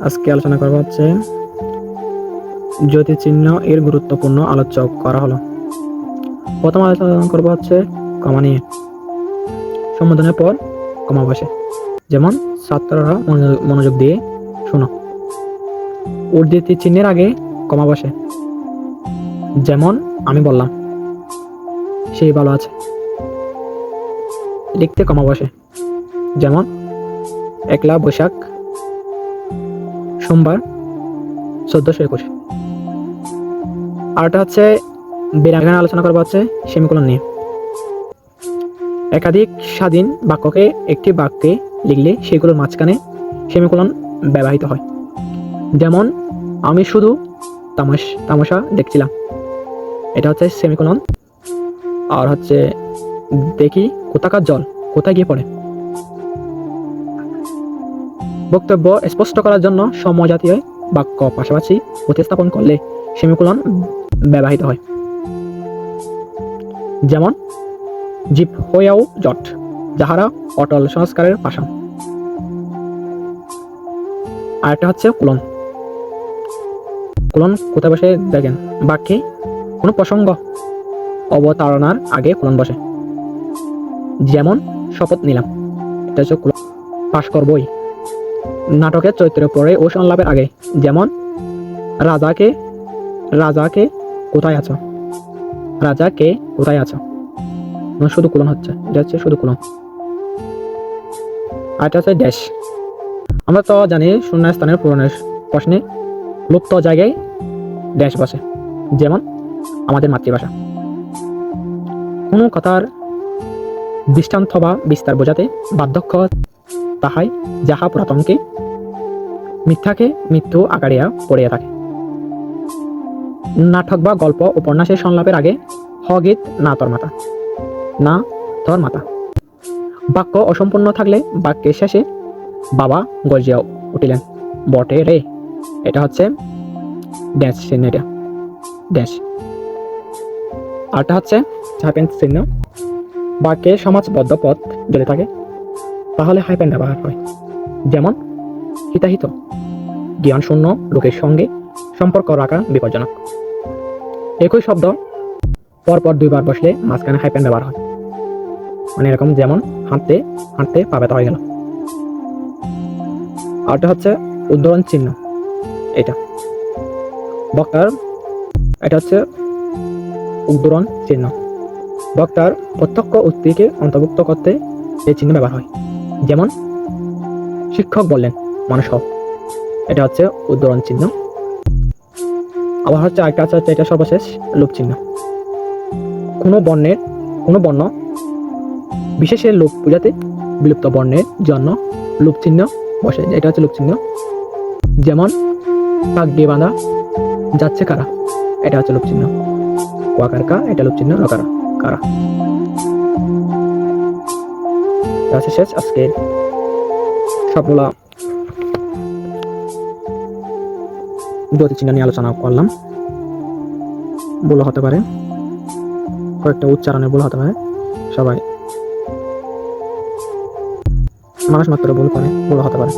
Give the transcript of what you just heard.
আজকে আলোচনা করা হচ্ছে চিহ্ন এর গুরুত্বপূর্ণ আলোচ্য করা হলো। প্রথম আলোচনা করব হচ্ছে কমা নিয়ে। সম্বোধনের পর কমা বসে। যেমন ছাত্ররা মনোযোগ দিয়ে শোনো। উর্দিতি চিহ্নের আগে কমা বসে। যেমন আমি বললাম সেই ভালো আছে। লিখতে কমা বসে। যেমন, একলা বৈশাখ সোমবার, চোদ্দশো একুশ। আরটা হচ্ছে বিরাগান আলোচনা করব হচ্ছে সেমিকোলন নিয়ে। একাধিক স্বাধীন বাক্যকে একটি বাক্যে লিখলে সেগুলোর মাঝখানে সেমিকোলন ব্যবহৃত হয়। যেমন, আমি শুধু তামাশ তামাশা দেখছিলাম। এটা হচ্ছে সেমিকোলন। আর হচ্ছে, দেখি কোথাকার জল, কোথায় গিয়ে পড়ে। বক্তব্য স্পষ্ট করার জন্য সমজাতীয় বাক্য পাশাপাশি প্রতিস্থাপন করলে সেমিকোলন ব্যবহৃত হয়। যেমন, জীব হয়েও জট, যাহারা অটল সংস্কারের পাশান আরেকটা হচ্ছে কুলন। কুলন কোথায় বসে দেখেন? বাক্যে কোনো প্রসঙ্গ অবতারণার আগে কুলন বসে। যেমন, শপথ নিলাম। এটা হচ্ছে কুলন। পাশ করবই। নাটকের চরিত্রের পরে ও সংলাপের আগে। যেমন রাজাকে রাজাকে কোথায় আছো? রাজাকে কোথায় আছো? না, শুধু কুলন হচ্ছে এটা হচ্ছে শুধু কুলন। আর এটা হচ্ছে ড্যাশ আমরা তো জানি শূন্য স্থানের পূরণের প্রশ্নে লুপ্ত জায়গায় ড্যাশ বসে যেমন আমাদের মাতৃভাষা। কোনো কথার দৃষ্টান্ত বা বিস্তার বোঝাতে বার্ধক্য তাহাই যাহা পুরাতনকে মিথ্যাকে মৃত্যু আকারিয়া পড়িয়া থাকে। নাটক বা গল্প উপন্যাসের সংলাপের আগে হগীত না তোর মাতা, না তোর মাতা। বাক্য অসম্পূর্ণ থাকলে বাক্যের শেষে বাবা গর্জিয়া উঠিলেন, বটে রে, এটা হচ্ছে ড্যাশ চিহ্ন এটা ড্যাশ আরটা হচ্ছে হাইপেন চিহ্ন। বাক্যে সমাজবদ্ধ পথ যদি থাকে, তাহলে হাইপেন ব্যবহার হয়। যেমন হিতাহিত জ্ঞান শূন্য লোকের সঙ্গে সম্পর্ক রাখা বিপজ্জনক। একই শব্দ পরপর দুইবার বসলে মাঝখানে হাইপেন ব্যবহার হয়। মানে এরকম যেমন হাঁটতে হাঁটতে পা ব্যথা হয়ে গেল। আরটা হচ্ছে উদ্ধরণ চিহ্ন, এটা। বক্তার, এটা হচ্ছে উদ্ধরণ চিহ্ন। বক্তার প্রত্যক্ষ উক্তিকে অন্তর্ভুক্ত করতে এই চিহ্ন ব্যবহার হয়। যেমন শিক্ষক বললেন মানুষ হও এটা হচ্ছে উদ্ধরণ চিহ্ন। আবার হচ্ছে আরেকটা আছে, হচ্ছে এটা সর্বশেষ লোপ চিহ্ন। কোনো বর্ণের, কোনো বর্ণ বিশেষের লোপ বোঝাতে বিলুপ্ত বর্ণের জন্য লোপ চিহ্ন বসে। এটা হচ্ছে লোপ চিহ্ন। যেমন ভাগ্যে বাঁধা যাচ্ছে কারা? এটা হচ্ছে লোপ চিহ্ন। কোয়াকার কা? এটা লোপ চিহ্ন কারা? এটা শেষ আজকে সবগুলা জ্যোতি চিহ্ন নিয়ে আলোচনা করলাম। ভুল হতে পারে। কয়েকটা উচ্চারণে ভুল হতে পারে। সবাই মানুষ মাত্র ভুল করে, ভুল হতে পারে।